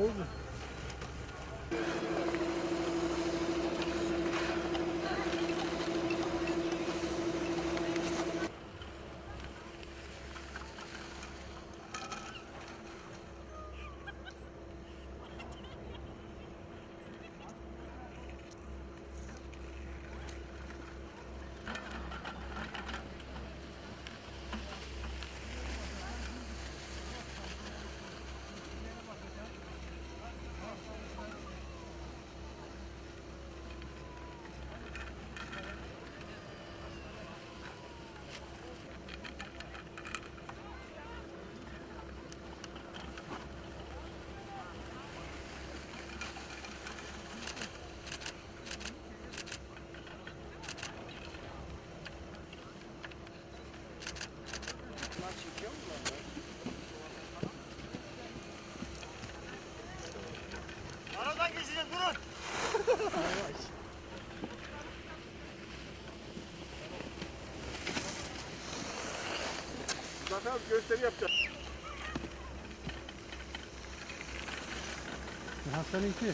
Oldu. Zaten gösteri yapacağız. Hastanınki.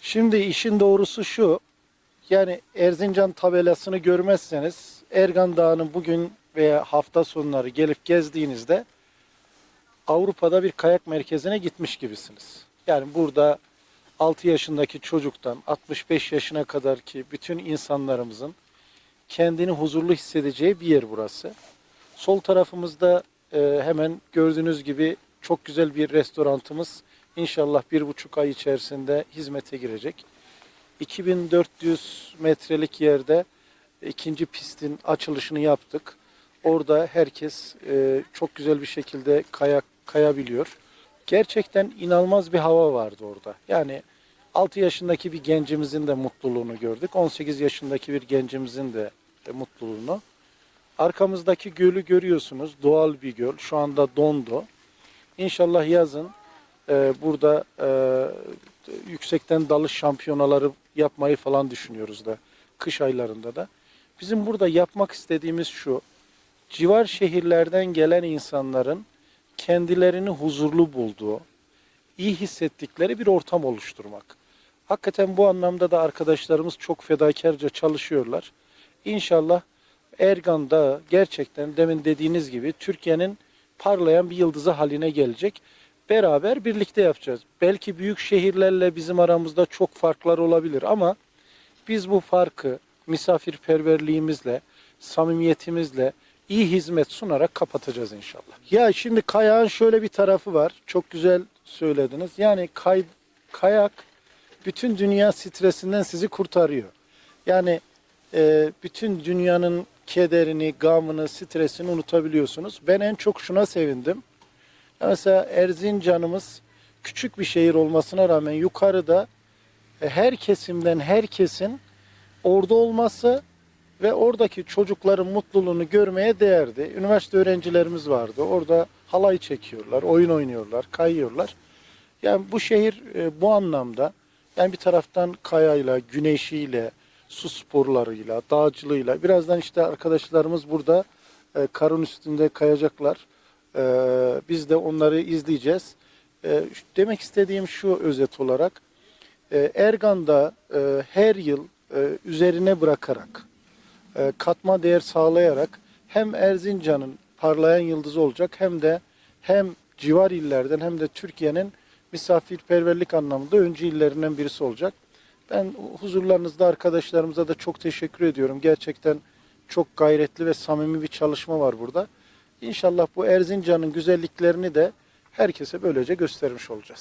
Şimdi işin doğrusu şu. Yani Erzincan tabelasını görmezseniz Ergan Dağı'nın bugün veya hafta sonları gelip gezdiğinizde Avrupa'da bir kayak merkezine gitmiş gibisiniz. Yani burada 6 yaşındaki çocuktan 65 yaşına kadar ki bütün insanlarımızın kendini huzurlu hissedeceği bir yer burası. Sol tarafımızda e, hemen gördüğünüz gibi çok güzel bir restorantımız inşallah bir buçuk ay içerisinde hizmete girecek. 2400 metrelik yerde ikinci pistin açılışını yaptık. Orada herkes e, çok güzel bir şekilde kayak kayabiliyor. Gerçekten inanılmaz bir hava vardı orada. Yani 6 yaşındaki bir gencimizin de mutluluğunu gördük. 18 yaşındaki bir gencimizin de mutluluğunu. Arkamızdaki gölü görüyorsunuz. Doğal bir göl. Şu anda dondu. İnşallah yazın e, burada e, yüksekten dalış şampiyonaları yapmayı falan düşünüyoruz da kış aylarında da. Bizim burada yapmak istediğimiz şu. Civar şehirlerden gelen insanların kendilerini huzurlu bulduğu, iyi hissettikleri bir ortam oluşturmak. Hakikaten bu anlamda da arkadaşlarımız çok fedakarca çalışıyorlar. İnşallah Ergan Dağı gerçekten demin dediğiniz gibi Türkiye'nin parlayan bir yıldızı haline gelecek. Beraber birlikte yapacağız. Belki büyük şehirlerle bizim aramızda çok farklar olabilir ama biz bu farkı misafirperverliğimizle, samimiyetimizle, iyi hizmet sunarak kapatacağız inşallah. Ya şimdi kayağın şöyle bir tarafı var. Çok güzel söylediniz. Yani kay, kayak bütün dünya stresinden sizi kurtarıyor. Yani e, bütün dünyanın kederini, gamını, stresini unutabiliyorsunuz. Ben en çok şuna sevindim. Mesela Erzincan'ımız küçük bir şehir olmasına rağmen yukarıda e, her kesimden herkesin orada olması ve oradaki çocukların mutluluğunu görmeye değerdi. Üniversite öğrencilerimiz vardı. Orada halay çekiyorlar, oyun oynuyorlar, kayıyorlar. Yani bu şehir e, bu anlamda yani bir taraftan kayayla, güneşiyle, su sporlarıyla, dağcılığıyla. Birazdan işte arkadaşlarımız burada e, karın üstünde kayacaklar. E, biz de onları izleyeceğiz. E, demek istediğim şu özet olarak e, Ergan'da e, her yıl e, üzerine bırakarak e, katma değer sağlayarak hem Erzincan'ın parlayan yıldızı olacak hem de hem civar illerden hem de Türkiye'nin misafirperverlik anlamında öncü illerinden birisi olacak. Ben huzurlarınızda arkadaşlarımıza da çok teşekkür ediyorum. Gerçekten çok gayretli ve samimi bir çalışma var burada. İnşallah bu Erzincan'ın güzelliklerini de herkese böylece göstermiş olacağız.